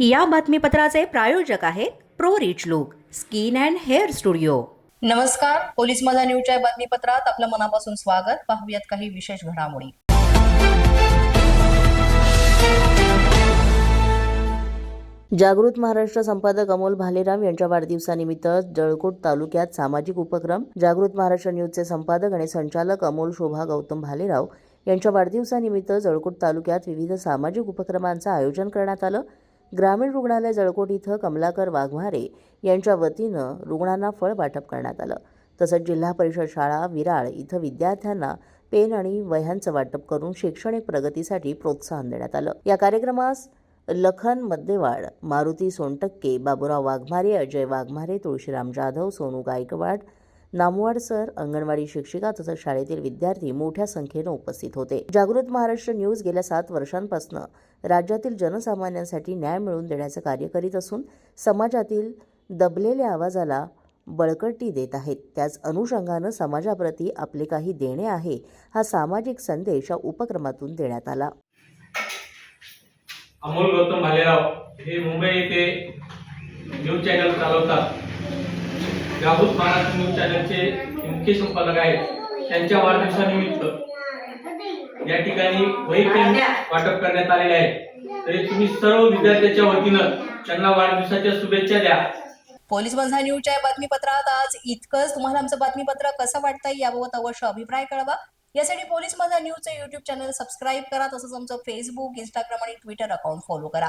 या बातमीपत्राचे प्रायोजक आहेत pro rich look skin and hair studio. नमस्कार पोलीस माझा न्यूजच्या या बातमीपत्रात आपलं मनापासून स्वागत. पाहूयात काही विशेष घडामोडी. जागृत महाराष्ट्र संपादक अमोल भालेराव यांच्या वाढदिवसानिमित्त जळकोट तालुक्यात सामाजिक उपक्रम जागृत महाराष्ट्र न्यूजचे संपादक आणि संचालक अमोल शोभा गौतम भालेराव यांच्या वाढदिवसानिमित्त जळकोट तालुक्यात विविध सामाजिक उपक्रमांचं आयोजन करण्यात आलं. ग्रामीण रुग्णालय जळकोट इथं कमलाकर वाघमारे यांच्या वतीनं रुग्णांना फळ वाटप करण्यात आलं. तसंच जिल्हा परिषद शाळा विराळ इथं विद्यार्थ्यांना पेन आणि वह्यांचं वाटप करून शैक्षणिक प्रगतीसाठी प्रोत्साहन देण्यात आलं. या कार्यक्रमास लखन मद्देवाड मारुती सोनटक्के बाबुराव वाघमारे अजय वाघमारे तुळशीराम जाधव सोनू गायकवाड नामवाड सर अंगणवाडी शिक्षिका तसंच शाळेतील विद्यार्थी मोठ्या संख्येनं उपस्थित होते. जागृत महाराष्ट्र न्यूज गेल्या सात वर्षांपासून राज्यातील जनसामान्यांसाठी न्याय मिळवून देण्याचं कार्य करीत असून समाजातील दबलेल्या आवाजाला बळकटी देत आहेत. त्याच अनुषंगानं समाजाप्रती आपले काही देणे आहे हा सामाजिक संदेश या उपक्रमातून देण्यात आला. अमोल गौतम भालेराव हे मुंबई येथे न्यूज चॅनल चालवतात. जागृत महाराष्ट्र न्यूज चॅनलचे मुख्य संपादक आहेत. त्यांच्या वाढदिवसानिमित्त या ठिकाणी वही पेन वाटप करण्यात आलेले आहे. तरी तुम्ही सर्व विद्यार्थ्यांच्या वतीनं त्यांना वाढदिवसाच्या शुभेच्छा द्या. पोलीस बंधा न्यूजच्या बातमीपत्रात आज इतकंच. तुम्हाला आमचं बातमीपत्र कसं वाटतंय याबाबत अवश्य अभिप्राय कळवा. यासाठी पोलीस माझा न्यूजचं युट्यूब चॅनल सबस्क्राईब करा. तसंच आमचं फेसबुक इंस्टाग्राम आणि ट्विटर अकाउंट फॉलो करा.